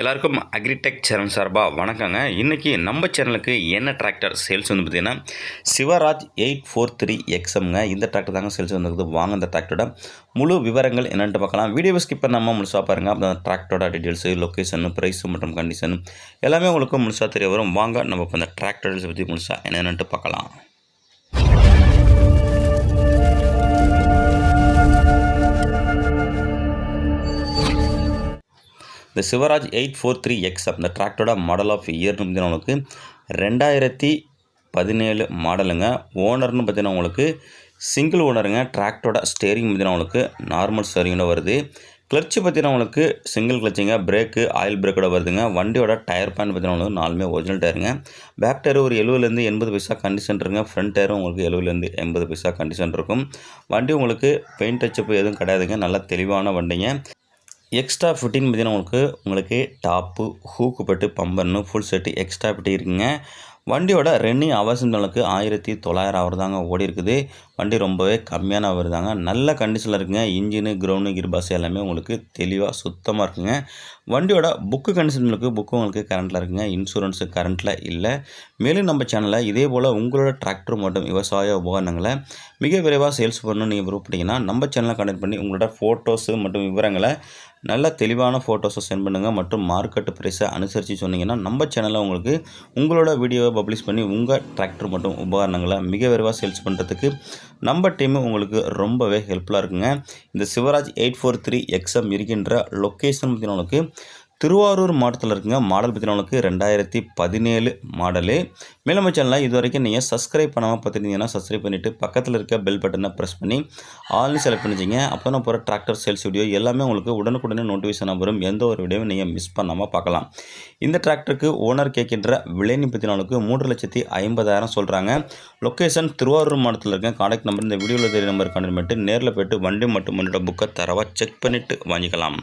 எல்லாருக்கும் agritech channel சார்பாக வணக்கங்க. இன்றைக்கி நம்ம சேனலுக்கு என்ன டிராக்டர் சேல்ஸ் வந்து பார்த்திங்கன்னா சிவராஜ் எயிட் ஃபோர் த்ரீ எக்ஸம்ங்க இந்த டிராக்டர் தாங்க சேல்ஸ் வந்துருக்குது. வாங்க இந்த டிராக்டரோட முழு விவரங்கள் என்னென்னு பார்க்கலாம். வீடியோவை ஸ்கிப் பண்ணாமல் முழுசாக பாருங்கள் அந்த டிராக்டரோட டீட்டெயில்ஸு லொக்கேஷனு ப்ரைஸு மற்றும் கண்டிஷன் எல்லாமே உங்களுக்கு முழுசாக தெரிய வரும். வாங்க நம்ம இப்போ இந்த டிராக்டர் பற்றி முழுசாக என்னென்னட்டு பார்க்கலாம். இந்த Swaraj eight four three X அந்த டிராக்டரோட மாடல் ஆஃப் இயர்னு பார்த்தீங்கன்னா உங்களுக்கு ரெண்டாயிரத்தி பதினேழு மாடலுங்க ஓனர்னு பார்த்தீங்கன்னா உங்களுக்கு சிங்கிள் ஓனருங்க டிராக்டரோட ஸ்டேரிங் பார்த்தீங்கன்னா உங்களுக்கு நார்மல் ஸ்டேரிங்கோட வருது. கிளச்சு பார்த்தீங்கன்னா உங்களுக்கு சிங்கிள் கிளச்சிங்க பிரேக்கு ஆயில் பிரேக்கோட வருதுங்க. வண்டியோட டயர் பேன் பார்த்தீங்கன்னா உங்களுக்கு நாலுமே ஒரிஜினல் டயருங்க பேக் டயர் ஒரு எழுபதுலேருந்து எண்பது பைசா கண்டிஷன் இருக்குங்க. ஃப்ரண்ட் டயரும் உங்களுக்கு எழுபதுலேருந்து எண்பது பைசா கண்டிஷன் இருக்கும். வண்டி உங்களுக்கு பெயிண்ட் டச்சப் எதுவும் கிடையாதுங்க. நல்லா தெளிவான வண்டிங்க. எக்ஸ்ட்ரா ஃபிட்டிங் பார்த்தீங்கன்னா உங்களுக்கு உங்களுக்கு டாப்பு ஹூக்கு பட்டு பம்பர்னு ஃபுல் செட்டு எக்ஸ்ட்ரா ஃபிட்டிங் இருக்குங்க. வண்டியோட ரன்னிங் அவர்ஸ் உங்களுக்கு ஆயிரத்தி தொள்ளாயிரம் அவர் தாங்க ஓடி இருக்குது. வண்டி ரொம்பவே கம்மியான அவர் தாங்க. நல்ல கண்டிஷனில் இருக்குங்க. இன்ஜினு கிரவுண்டு கிர்பாஸ் எல்லாமே உங்களுக்கு தெளிவாக சுத்தமாக இருக்குங்க. வண்டியோட புக்கு கண்டிஷன் புக்கு உங்களுக்கு கரண்ட்டில் இருக்குங்க. இன்சூரன்ஸு கரண்ட்டில் இல்லை. மேலும் நம்ம சேனலில் இதே போல் உங்களோட டிராக்டர் மற்றும் விவசாய உபகரணங்களை மிக விரைவாக சேல்ஸ் பண்ணணும்னு நீங்கள் விருப்பப்பட்டீங்கன்னா நம்ம சேனலை கனெக்ட் பண்ணி உங்களோட ஃபோட்டோஸு மற்றும் விவரங்களை நல்ல தெளிவான ஃபோட்டோஸை சென்ட் பண்ணுங்கள் மற்றும் மார்க்கெட் ப்ரைஸை அனுசரித்து சொன்னீங்கன்னா நம்ம சேனலில் உங்களுக்கு உங்களோட வீடியோவை பப்ளிஷ் பண்ணி உங்கள் டிராக்டர் மற்றும் உபகரணங்களை மிக விரைவாக சேல்ஸ் பண்ணுறதுக்கு நம்ம டீமு உங்களுக்கு ரொம்பவே ஹெல்ப்ஃபுல்லாக இருக்குங்க. இந்த Swaraj eight four three XM இருக்கின்ற லொக்கேஷன் பார்த்தீங்கன்னா உங்களுக்கு திருவாரூர் மாவட்டத்தில் இருக்குங்க. மாடல் பார்த்தீங்கன்னா ரெண்டாயிரத்தி பதினேழு மாடலு. மேலும் சேனலில் இது வரைக்கும் நீங்கள் சப்ஸ்கிரைப் பண்ணாமல் பார்த்துருந்தீங்கன்னா சப்ஸ்கிரைப் பண்ணிவிட்டு பக்கத்தில் இருக்க பெல் பட்டனை ப்ரெஸ் பண்ணி ஆல்னு செலக்ட் பண்ணிச்சிங்க அப்போ நான் போகிற டிராக்டர் சேல்ஸ் வீடியோ எல்லாமே உங்களுக்கு உடனுக்குடனே நோட்டிஃபிகேஷன் வரும். எந்த ஒரு வீடியோவும் நீங்கள் மிஸ் பண்ணாமல் பார்க்கலாம். இந்த டிராக்டருக்கு ஓனர் கேட்கின்ற விலை பற்றினாலுக்கு மூன்று லட்சத்தி ஐம்பதாயிரம் சொல்கிறாங்க லொக்கேஷன் திருவாரூர் மாவட்டத்தில் இருக்க. கான்டாக்ட் நம்பர் இந்த வீடியோவில் தெரிய நம்பர் கான்டாக்ட் பண்ணிட்டு நேரில் போய்ட்டு வண்டி மட்டும் வண்டியோட புக்கை தரவாக செக் பண்ணிவிட்டு வாங்கிக்கலாம்.